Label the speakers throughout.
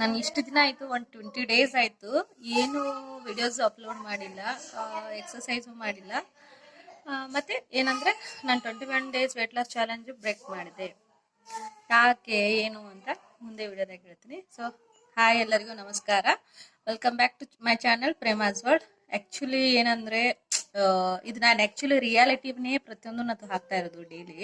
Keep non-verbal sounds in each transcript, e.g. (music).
Speaker 1: ನಾನು ಇಷ್ಟು ದಿನ ಆಯಿತು, ಒಂದು ಟ್ವೆಂಟಿ ಡೇಸ್ ಆಯಿತು. ಏನು ವಿಡಿಯೋಸ್ ಅಪ್ಲೋಡ್ ಮಾಡಿಲ್ಲ ಎಕ್ಸಸೈಸು ಮಾಡಿಲ್ಲ. ಮತ್ತು ಏನಂದರೆ ನಾನು twenty one days weight loss challenge break ಮಾಡಿದೆ. ಯಾಕೆ, ಏನು ಅಂತ ಮುಂದೆ ವಿಡಿಯೋದಾಗ ಹೇಳ್ತೀನಿ. ಸೊ ಹಾಯ್ ಎಲ್ಲರಿಗೂ ನಮಸ್ಕಾರ. Welcome back to my channel Prema's world actually ಏನಂದರೆ ಇದು ನಾನು ಆ್ಯಕ್ಚುಲಿ ರಿಯಾಲಿಟಿನೇ ಪ್ರತಿಯೊಂದು ನಾನು ಹಾಕ್ತಾ ಇರೋದು ಡೈಲಿ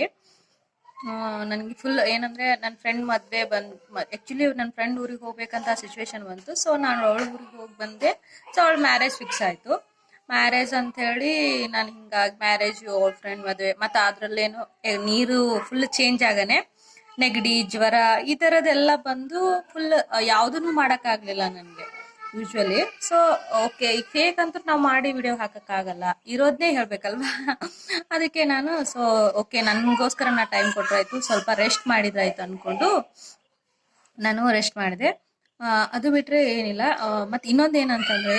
Speaker 1: ನನಗೆ ಫುಲ್ ಏನಂದ್ರೆ ನನ್ನ ಫ್ರೆಂಡ್ ಮದುವೆ ಬಂದ್ ಆ್ಯಕ್ಚುಲಿ ನನ್ನ ಫ್ರೆಂಡ್ ಊರಿಗೆ ಹೋಗ್ಬೇಕಂತ ಸಿಚುವೇಶನ್ ಬಂತು. ಸೊ ನಾನು ಅವಳ ಊರಿಗೆ ಹೋಗಿ ಬಂದೆ. ಸೊ ಅವಳ ಮ್ಯಾರೇಜ್ ಫಿಕ್ಸ್ ಆಯಿತು. ಮ್ಯಾರೇಜ್ ಅಂತ ಹೇಳಿ ನಾನು ಹಿಂಗಾಗಿ ಮ್ಯಾರೇಜ್ ಅವಳ ಫ್ರೆಂಡ್ ಮದುವೆ, ಮತ್ತು ಅದರಲ್ಲೇನು ನೀರು ಫುಲ್ ಚೇಂಜ್ ಆಗನೆ. ನೆಗಡಿ, ಜ್ವರ, ಈ ಥರದ್ದೆಲ್ಲ ಬಂದು ಫುಲ್ ಯಾವುದನ್ನು ಮಾಡೋಕ್ಕಾಗಲಿಲ್ಲ ನನಗೆ. ಯೂಶ್ವಲಿ ಸೊ ಓಕೆ ಈ ಫೇಕ್ ಅಂತೂ ನಾವು ಮಾಡಿ ವಿಡಿಯೋ ಹಾಕೋಕ್ಕಾಗಲ್ಲ. ಇರೋದನ್ನೇ ಹೇಳಬೇಕಲ್ವಾ? ಅದಕ್ಕೆ ನಾನು ಸೊ ಓಕೆ ನನಗೋಸ್ಕರ ನಾ ಟೈಮ್ ಕೊಟ್ಟರಾಯ್ತು ಸ್ವಲ್ಪ ರೆಸ್ಟ್ ಮಾಡಿದ್ರಾಯ್ತು ಅಂದ್ಕೊಂಡು ನಾನು ರೆಸ್ಟ್ ಮಾಡಿದೆ. ಅದು ಬಿಟ್ಟರೆ ಏನಿಲ್ಲ. ಮತ್ತು ಇನ್ನೊಂದು ಏನಂತಂದರೆ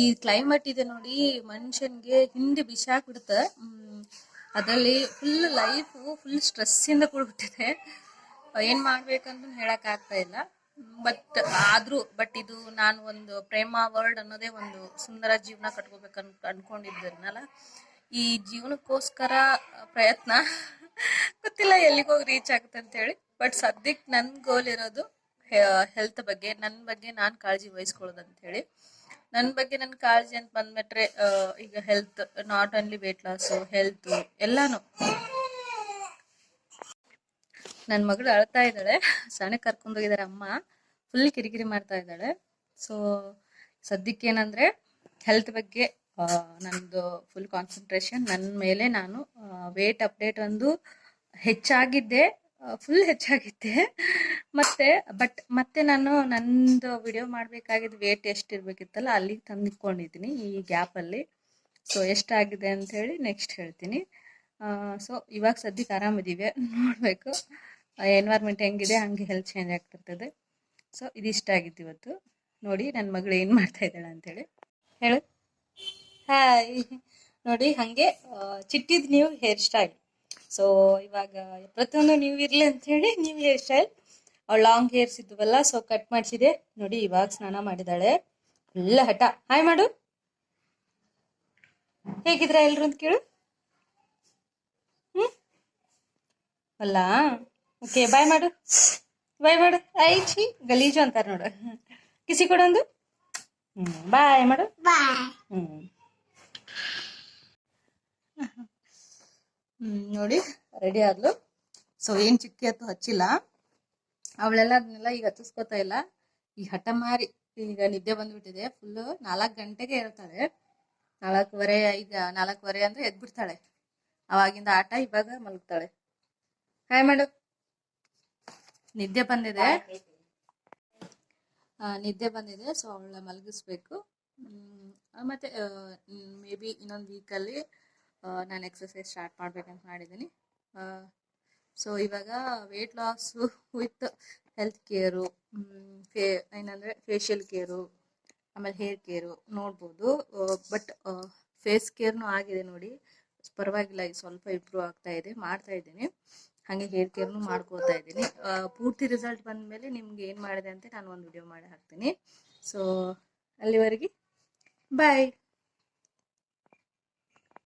Speaker 1: ಈ ಕ್ಲೈಮೇಟ್ ಇದೆ ನೋಡಿ, ಮನುಷ್ಯನಿಗೆ ಹಿಂದೆ ಬಿಸಾಕ್ಬಿಡುತ್ತೆ. ಅದರಲ್ಲಿ ಫುಲ್ ಲೈಫು ಫುಲ್ ಸ್ಟ್ರೆಸ್ಸಿಂದ ಕೂಡ್ಬಿಟ್ಟಿದೆ. ಏನು ಮಾಡ್ಬೇಕಂತ ಹೇಳಕ್ ಆಗ್ತಾ ಇಲ್ಲ. ಬಟ್ ಆದ್ರೂ ಬಟ್ ಇದು ನಾನು ಒಂದು ಪ್ರೇಮ ವರ್ಲ್ಡ್ ಅನ್ನೋದೇ ಒಂದು ಸುಂದರ ಜೀವನ ಕಟ್ಕೋಬೇಕನ್ ಅನ್ಕೊಂಡಿದ್ದನಲ್ಲ ಈ ಜೀವನಕ್ಕೋಸ್ಕರ ಪ್ರಯತ್ನ (laughs) ಗೊತ್ತಿಲ್ಲ ಎಲ್ಲಿಗೋಗಿ ರೀಚ್ ಆಗುತ್ತೆ ಅಂತ ಹೇಳಿ. ಬಟ್ ಸದ್ಯಕ್ಕೆ ನನ್ನ ಗೋಲ್ ಇರೋದು ಹೆಲ್ತ್ ಬಗ್ಗೆ ನನ್ನ ಬಗ್ಗೆ ನಾನು ಕಾಳಜಿ ವಹಿಸ್ಕೊಳ್ಳೋದು ಅಂತ ಹೇಳಿ. ನನ್ನ ಬಗ್ಗೆ ನನ್ನ ಕಾಳಜಿ ಅಂತ ಬಂದ್ಬಿಟ್ರೆ ಈಗ health not only weight loss health ಎಲ್ಲಾನು. ನನ್ನ ಮಗಳು ಅಳ್ತಾ ಇದ್ದಾಳೆ. ಸಣ್ಣ ಕರ್ಕೊಂಡೋಗಿದ್ದಾರೆ ಅಮ್ಮ. ಫುಲ್ ಕಿರಿಕಿರಿ ಮಾಡ್ತಾ ಇದ್ದಾಳೆ. ಸೊ ಸದ್ಯಕ್ಕೆ ಏನಂದ್ರೆ ಹೆಲ್ತ್ ಬಗ್ಗೆ ನಂದು ಫುಲ್ ಕಾನ್ಸಂಟ್ರೇಷನ್ ನನ್ನ ಮೇಲೆ ನಾನು ವೇಟ್ ಅಪ್ಡೇಟ್ ಒಂದು ಹೆಚ್ಚಾಗಿದ್ದೆ. ಫುಲ್ ಹೆಚ್ಚಾಗಿದ್ದೆ. ಮತ್ತೆ ಬಟ್ ಮತ್ತೆ ನಾನು ನಂದು ವಿಡಿಯೋ ಮಾಡಬೇಕಾಗಿದ್ದ ವೇಟ್ ಎಷ್ಟು ಇರ್ಬೇಕಿತ್ತಲ್ಲ ಅಲ್ಲಿಗೆ ತಂದಿಟ್ಕೊಂಡಿದ್ದೀನಿ ಈ ಗ್ಯಾಪಲ್ಲಿ ಸೊ ಎಷ್ಟಾಗಿದೆ ಅಂತ ಹೇಳಿ ನೆಕ್ಸ್ಟ್ ಹೇಳ್ತೀನಿ. ಸೊ ಇವಾಗ ಸದ್ಯಕ್ಕೆ ಆರಾಮಿದ್ದೀವಿ ನೋಡಬೇಕು. ಎನ್ವೈರ್ಮೆಂಟ್ ಹೆಂಗಿದೆ, ಹಂಗೆ ಹೆಲ್ತ್ ಚೇಂಜ್ ಆಗ್ತಿರ್ತದೆ. ಸೊ ಇದಿಷ್ಟ ಆಗಿತ್ತು ಇವತ್ತು. ನೋಡಿ ನನ್ನ ಮಗಳು ಏನು ಮಾಡ್ತಾ ಇದ್ದಾಳೆ ಅಂತೇಳಿ. ಹೇಳು. ಹಾಯ್ ನೋಡಿ, ಹಾಗೆ ಚಿಟ್ಟಿದ ನೀವು ಹೇರ್ ಸ್ಟೈಲ್ ಸೊ ಇವಾಗ ಪ್ರತಿಯೊಂದು ನೀವು ಇರಲಿ ಅಂತೇಳಿ ನೀವು ಹೇರ್ ಸ್ಟೈಲ್ ಅವಳು ಲಾಂಗ್ ಹೇರ್ಸ್ ಇದ್ವಲ್ಲ ಸೊ ಕಟ್ ಮಾಡಿಸಿದೆ. ನೋಡಿ, ಇವಾಗ ಸ್ನಾನ ಮಾಡಿದಾಳೆ. ಎಲ್ಲ ಹಠ. ಹಾಯ್ ಮಾಡು. ಹೇಗಿದ್ರ ಎಲ್ರು ಅಂತ ಕೇಳು. ಹ್ಮ್? ಅಲ್ಲ? ಓಕೆ ಬಾಯ್ ಮಾಡು. ಬಾಯ್ ಮಾಡು. ಐ ಛಿ ಗಲೀಜು ಅಂತಾರೆ ನೋಡು. ಕಿಸಿ ಕೊಡೊಂದು ಬಾಯ್ ಮಾಡು. ನೋಡಿ ರೆಡಿ ಆದ್ಲು. ಸೊ ಏನ್ ಚಿಕ್ಕಿ ಹತ್ತು ಹಚ್ಚಿಲ್ಲ. ಅವಳೆಲ್ಲ ಅದನ್ನೆಲ್ಲ ಈಗ ಹಚ್ಚಿಸ್ಕೊತಾ ಇಲ್ಲ. ಈ ಹಠ ಮಾರಿ ಈಗ ನಿದ್ದೆ ಬಂದ್ಬಿಟ್ಟಿದೆ. ಫುಲ್ ನಾಲ್ಕು ಗಂಟೆಗೆ ಇರ್ತಾಳೆ. ನಾಲ್ಕೂವರೆ ಈಗ ನಾಲ್ಕೂವರೆ ಅಂದ್ರೆ ಎದ್ಬಿಡ್ತಾಳೆ. ಅವಾಗಿಂದ ಆಟ ಇವಾಗ ಮಲಗ್ತಾಳೆ. ಹಾಯ್ ಮಾಡು. ನಿದ್ದೆ ಬಂದಿದೆ. ನಿದ್ದೆ ಬಂದಿದೆ ಸೊ ಅವಳ ಮಲಗಿಸ್ಬೇಕು. ಮತ್ತೆ ಮೇ ಬಿ ಇನ್ನೊಂದು ವೀಕಲ್ಲಿ ನಾನು ಎಕ್ಸಸೈಸ್ ಸ್ಟಾರ್ಟ್ ಮಾಡ್ಬೇಕಂತ ಮಾಡಿದ್ದೀನಿ ಸೊ ಇವಾಗ weight loss with health care fee ಏನಂದರೆ ಫೇಶಿಯಲ್ ಕೇರು ಆಮೇಲೆ ಹೇರ್ ಕೇರು ನೋಡ್ಬೋದು. ಬಟ್ ಫೇಸ್ ಕೇರ್ನು ಆಗಿದೆ ನೋಡಿ. ಪರವಾಗಿಲ್ಲ ಈಗ ಸ್ವಲ್ಪ ಇಂಪ್ರೂವ್ ಆಗ್ತಾ ಇದೆ ಮಾಡ್ತಾ ಇದ್ದೀನಿ. ಹಾಗೆ ಹೇರ್ ಕೇರ್ನು ಮಾಡ್ಕೋತಾ ಇದ್ದೀನಿ ಪೂರ್ತಿ ರಿಸಲ್ಟ್ ಬಂದ ಮೇಲೆ ನಿಮ್ಗೆ ಏನು ಮಾಡಿದೆ ಅಂತ ನಾನು ಒಂದು ವಿಡಿಯೋ ಮಾಡಿ ಹಾಕ್ತೀನಿ. ಸೊ ಅಲ್ಲಿವರೆಗೆ ಬಾಯ್